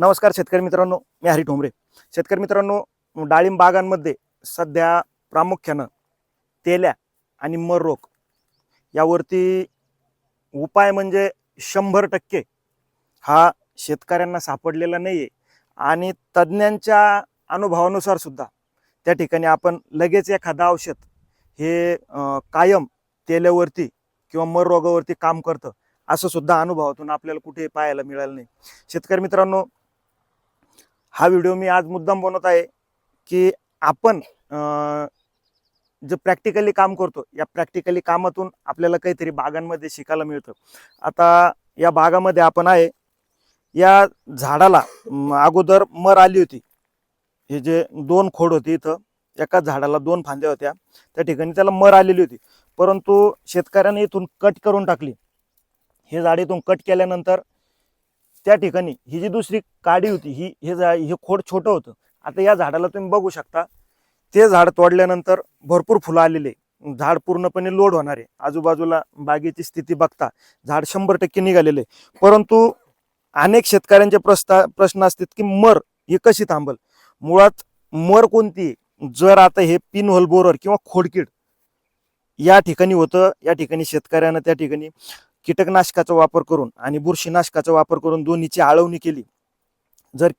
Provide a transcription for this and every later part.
नमस्कार शेतकरी मित्रांनो मी हरी ठोंबरे. शेतकरी मित्रांनो डाळिंब बागांमध्ये सध्या प्रामुख्यानं तेल्या आणि मर रोग यावरती उपाय म्हणजे शंभर टक्के हा शेतकऱ्यांना सापडलेला नाही आहे आणि तज्ज्ञांच्या अनुभवानुसार सुद्धा त्या ठिकाणी आपण लगेच एखादं औषध हे कायम तेल्यावरती किंवा मर रोगावरती काम करतं असं सुद्धा अनुभवातून आपल्याला कुठे पाहायला मिळालं नाही. शेतकरी मित्रांनो हा व्हिडिओ मी आज मुद्दाम बनवत आहे की आपण जे प्रॅक्टिकली काम करतो या प्रॅक्टिकली कामातून आपल्याला काहीतरी बागांमध्ये शिकायला मिळतं. आता या बागामध्ये आपण आहे या झाडाला अगोदर मर आली होती. हे जे दोन खोड होती इथं एकाच झाडाला दोन फांद्या होत्या. त्या ठिकाणी त्याला मर आलेली होती. परंतु शेतकऱ्याने इथून कट करून टाकली. हे झाड इथून कट केल्यानंतर त्या ठिकाणी ही जी दुसरी काडी होती ही हे झा हे खोड छोटं होतं. आता या झाडाला तुम्ही बघू शकता ते झाड तोडल्यानंतर भरपूर फुलं आलेले झाड पूर्णपणे लोड होणार आहे. आजूबाजूला बागेची स्थिती बघता झाड शंभर टक्के निघालेले परंतु अनेक शेतकऱ्यांचे प्रस्ता प्रश्न असतात की मर ही कशी थांबल? मुळात मर कोणती जर आता हे पिन होल बोरर किंवा खोडकीड या ठिकाणी होतं या ठिकाणी शेतकऱ्यानं त्या ठिकाणी कीटकनाशकाचा वापर करून आणि बुरशीनाशकाचा वापर करून दोन्हीची आळवणी केली. जर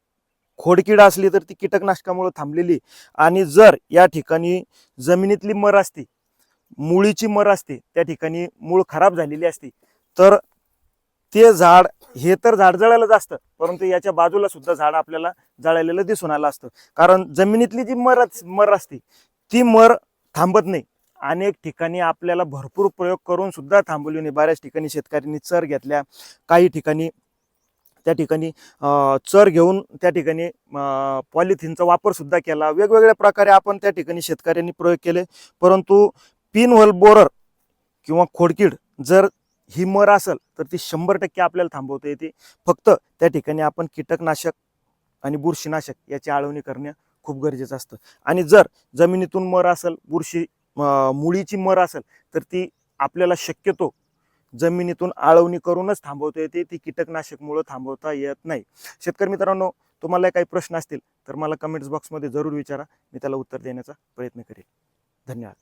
खोडकीड असली तर ती कीटकनाशकामुळे थांबलेली आणि जर या ठिकाणी जमिनीतली मर असती मुळीची मर असते त्या ठिकाणी मूळ खराब झालेली असती तर ते झाड हे तर झाड जळायलाच असतं परंतु याच्या बाजूला सुद्धा झाड आपल्याला जळालेलं दिसून आलं असतं. कारण जमिनीतली जी मर मर असते ती मर थांबत नाही. अनेक ठिकाणी आपल्याला भरपूर प्रयोग करून सुद्धा थांबवली. नाही बऱ्याच ठिकाणी शेतकऱ्यांनी चर घेतल्या. काही ठिकाणी त्या ठिकाणी चर घेऊन त्या ठिकाणी पॉलिथिनचा वापरसुद्धा केला. वेगवेगळ्या प्रकारे आपण त्या ठिकाणी शेतकऱ्यांनी प्रयोग केले. परंतु पिन होल बोरर किंवा खोडकीड जर ही मर असेल तर ती शंभर टक्के आपल्याला थांबवता येते. फक्त त्या ठिकाणी आपण कीटकनाशक आणि बुरशीनाशक याची आळवणी करणे खूप गरजेचं असतं. आणि जर जमिनीतून मर असेल बुरशी मुळीची मर असेल तर ती आपल्याला शक्यतो जमिनीतून आळवणी करूनच थांबवता येते. ती कीटकनाशकमुळं थांबवता येत नाही. शेतकरी मित्रांनो तुम्हाला काही प्रश्न असतील तर मला कमेंट्स बॉक्समध्ये जरूर विचारा. मी त्याला उत्तर देण्याचा प्रयत्न करेल. धन्यवाद.